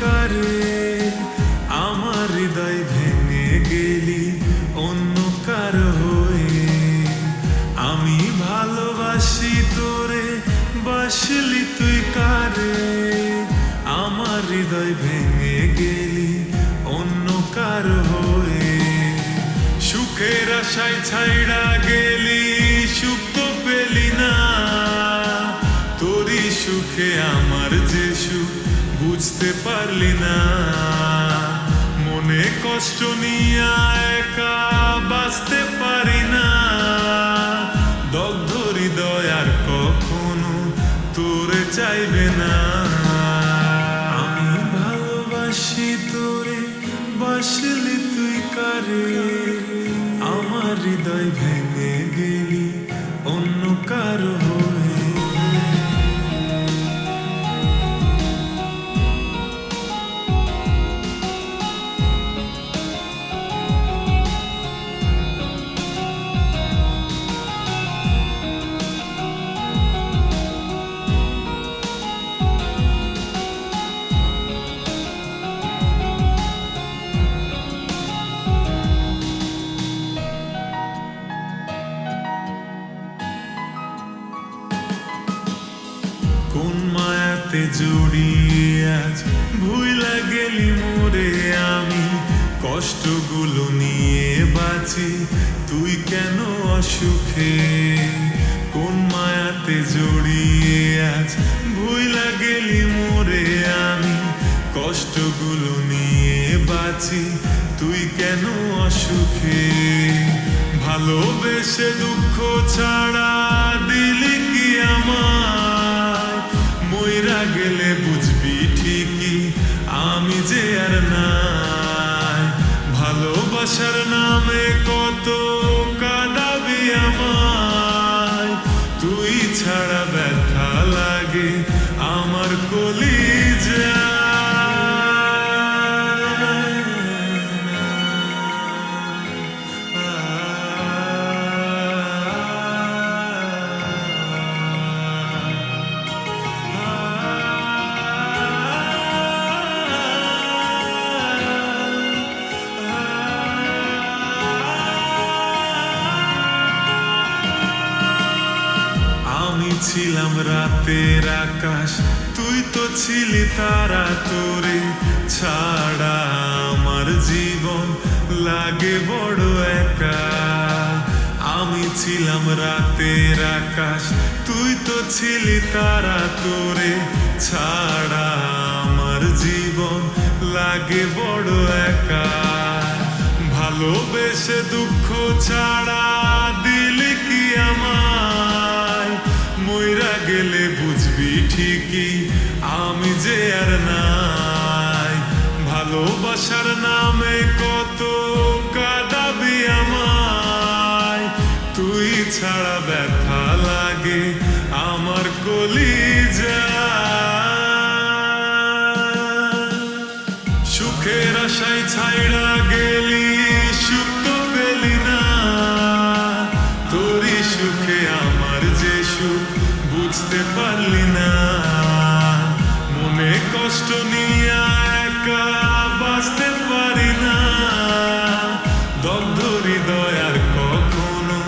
কারে? আমার হৃদয় ভেঙে গেলি অন্য কার হয়ে। আমি ভালোবাসি তোরে, বাসলি তুই কারে? আমার হৃদয় ভেঙে গেলি অন্য কার হয়ে। সুখের আশায় ছাইড়া গেলি, সুখ তো পেলি না। তোরই সুখে আমার যে সুখ বুঝতে পারলি না। মনে কষ্ট নিয়ে একা বাঁচতে পারি না। দগ্ধ হৃদয় আর কখনো তোরে চাইবে না। আমি ভালোবাসি তোরে, বাসলি তুই কারে? কোন মায়াতে জড়িয়ে আজ ভুইলা গেলি মোরে আমি। কষ্টগুলো নিয়ে বাঁচি। তুই কেন অসুখে? কোন মায়াতে জড়িয়ে আজ ভুইলা গেলি মোরে আমি। কষ্টগুলো নিয়ে বাঁচি। তুই কেন অসুখে? ভালোবেসে দুঃখ ছাড়া দিলি যে আর নাই। ভালোবাসার নামে কত ছিলাম রাতের আকাশ। তুই তো ছিলি তারা তোরে ছাড়া। আমার জীবন লাগে বড় একা। আমি ছিলাম রাতের আকাশ। তুই তো ছিলি তারা তোরে ছাড়া। আমার জীবন লাগে বড় একা। ভালোবেসে দুঃখ ছাড়া ঠিকই, আমি যে আর নাই। ভালোবাসার নামে কত কাদাবি আমায়। তুই ছাড়া ব্যথা লাগে, আমার কলি সুখের আশায় ছাইড়া কষ্ট নিয়ে একা বাঁচতে পারি না। দগ্ধ হৃদয় আর কখনো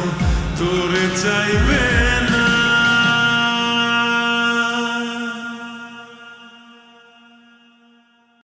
তোরে চাইবে